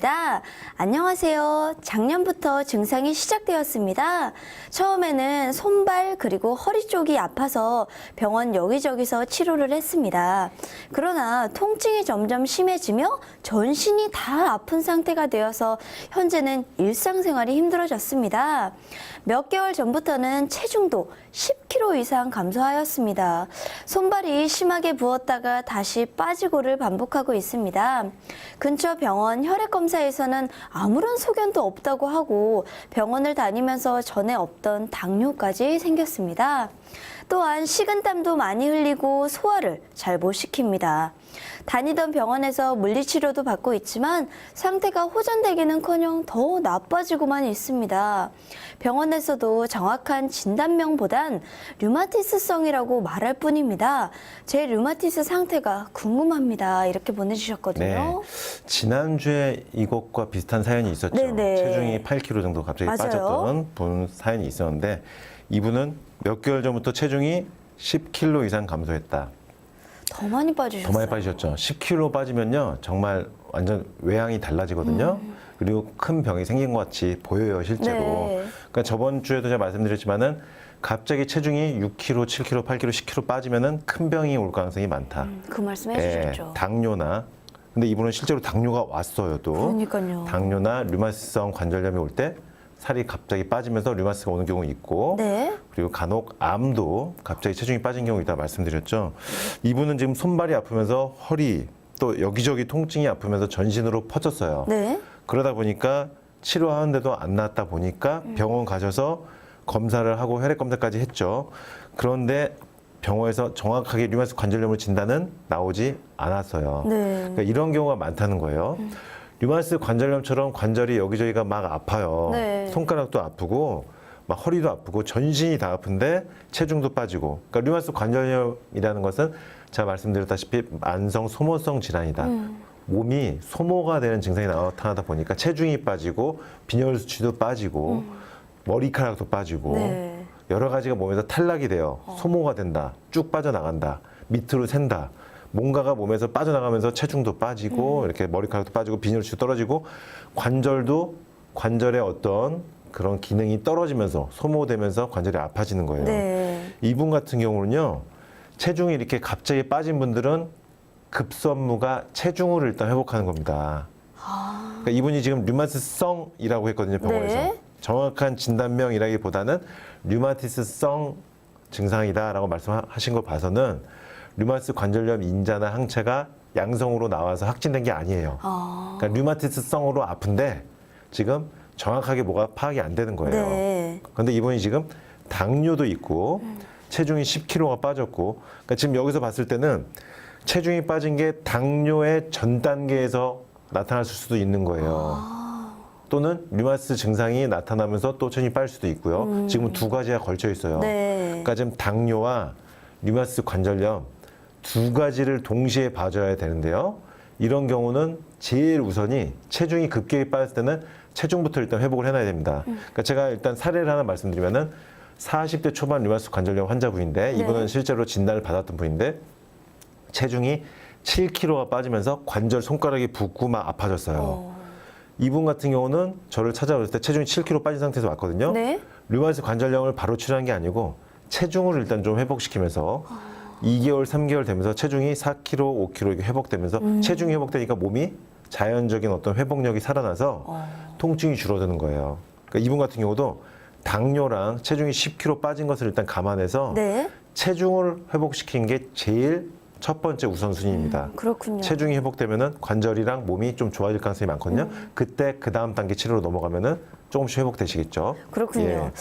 다 안녕하세요. 작년부터 증상이 시작되었습니다. 처음에는 손발 그리고 허리 쪽이 아파서 병원 여기저기서 치료를 했습니다. 그러나 통증이 점점 심해지며 전신이 다 아픈 상태가 되어서 현재는 일상생활이 힘들어졌습니다. 몇 개월 전부터는 체중도 10kg 이상 감소하였습니다. 손발이 심하게 부었다가 다시 빠지고를 반복하고 있습니다. 근처 병원 혈액 검사 에서는 아무런 소견도 없다고 하고 병원을 다니면서 전에 없던 당뇨까지 생겼습니다. 또한 식은땀도 많이 흘리고 소화를 잘 못 시킵니다. 다니던 병원에서 물리치료도 받고 있지만 상태가 호전되기는커녕 더 나빠지고만 있습니다. 병원에서도 정확한 진단명보단 류마티스성이라고 말할 뿐입니다. 제 류마티스 상태가 궁금합니다. 이렇게 보내주셨거든요. 네. 지난주에 이것과 비슷한 사연이 있었죠. 네네. 체중이 8kg 정도 갑자기 맞아요. 빠졌던 분 사연이 있었는데 이분은 몇 개월 전부터 체중이 10kg 이상 감소했다. 더 많이 빠지셨어요. 더 많이 빠지셨죠. 10kg 빠지면요. 정말 완전 외양이 달라지거든요. 음. 그리고 큰 병이 생긴 것 같이 보여요, 실제로. 네. 그러니까 저번 주에도 제가 말씀드렸지만은 갑자기 체중이 6kg, 7kg, 8kg, 10kg 빠지면은 큰 병이 올 가능성이 많다. 음, 그 말씀 예, 해주셨죠. 당뇨나 근데 이분은 실제로 당뇨가 왔어요 또. 그러니까요. 당뇨나 류마티스성 관절염이 올 때 살이 갑자기 빠지면서 류마티스가 오는 경우 있고 네. 그리고 간혹 암도 갑자기 체중이 빠진 경우 있다 말씀드렸죠. 이분은 지금 손발이 아프면서 허리 또 여기저기 통증이 아프면서 전신으로 퍼졌어요. 네. 그러다 보니까 치료하는데도 안 낫다 보니까 음. 병원 가셔서 검사를 하고 혈액 검사까지 했죠. 그런데 병원에서 정확하게 류마티스 관절염을 진단은 나오지 않았어요. 네. 음. 그러니까 이런 경우가 많다는 거예요. 류마티스 관절염처럼 관절이 여기저기가 막 아파요. 네. 손가락도 아프고 막 허리도 아프고 전신이 다 아픈데 체중도 빠지고. 그러니까 류마티스 관절염이라는 것은 제가 말씀드렸다시피 만성 소모성 질환이다. 음. 몸이 소모가 되는 증상이 나타나다 보니까 체중이 빠지고 빈혈 수치도 빠지고 머리카락도 빠지고 음. 네. 여러 가지가 몸에서 탈락이 돼요. 소모가 된다. 쭉 빠져나간다. 밑으로 샌다. 뭔가가 몸에서 빠져나가면서 체중도 빠지고 이렇게 머리카락도 빠지고 빈혈수도 떨어지고 관절도 관절의 어떤 그런 기능이 떨어지면서 소모되면서 관절이 아파지는 거예요. 네. 이분 같은 경우는요. 체중이 이렇게 갑자기 빠진 분들은 급선무가 체중을 일단 회복하는 겁니다. 그러니까 이분이 지금 류마티스성이라고 했거든요 병원에서 네. 정확한 진단명이라기보다는 류마티스성 증상이다라고 말씀하신 걸 봐서는 류마티스 관절염 인자나 항체가 양성으로 나와서 확진된 게 아니에요. 아. 그러니까 류마티스성으로 아픈데 지금 정확하게 뭐가 파악이 안 되는 거예요. 네. 그런데 이분이 지금 당뇨도 있고 체중이 10kg가 빠졌고 그러니까 지금 여기서 봤을 때는 체중이 빠진 게 당뇨의 전 단계에서 나타났을 수도 있는 거예요. 또는 류마티스 증상이 나타나면서 또 체중이 빠질 수도 있고요. 지금 두 가지가 걸쳐 있어요. 네. 그러니까 지금 당뇨와 류마티스 관절염 두 가지를 동시에 봐줘야 되는데요. 이런 경우는 제일 우선이 체중이 급격히 빠졌을 때는 체중부터 일단 회복을 해놔야 됩니다. 그러니까 제가 일단 사례를 하나 말씀드리면은 40대 초반 류마티스 관절염 환자분인데 이분은 네. 실제로 진단을 받았던 분인데 체중이 7kg가 빠지면서 관절 손가락이 붓고 막 아파졌어요. 어. 이분 같은 경우는 저를 찾아왔을 때 체중이 7kg 빠진 상태에서 왔거든요. 네. 류마티스 관절염을 바로 치료한 게 아니고 체중을 일단 좀 회복시키면서 2개월, 3개월 되면서 체중이 4kg, 5kg 이렇게 회복되면서 체중이 회복되니까 몸이 자연적인 어떤 회복력이 살아나서 어. 통증이 줄어드는 거예요. 그러니까 이분 같은 경우도 당뇨랑 체중이 10kg 빠진 것을 일단 감안해서 네. 체중을 회복시키는 게 제일 첫 번째 우선순위입니다. 그렇군요. 체중이 회복되면은 관절이랑 몸이 좀 좋아질 가능성이 많거든요. 그때 그 다음 단계 치료로 넘어가면은 조금씩 회복되시겠죠. 그렇군요. 예.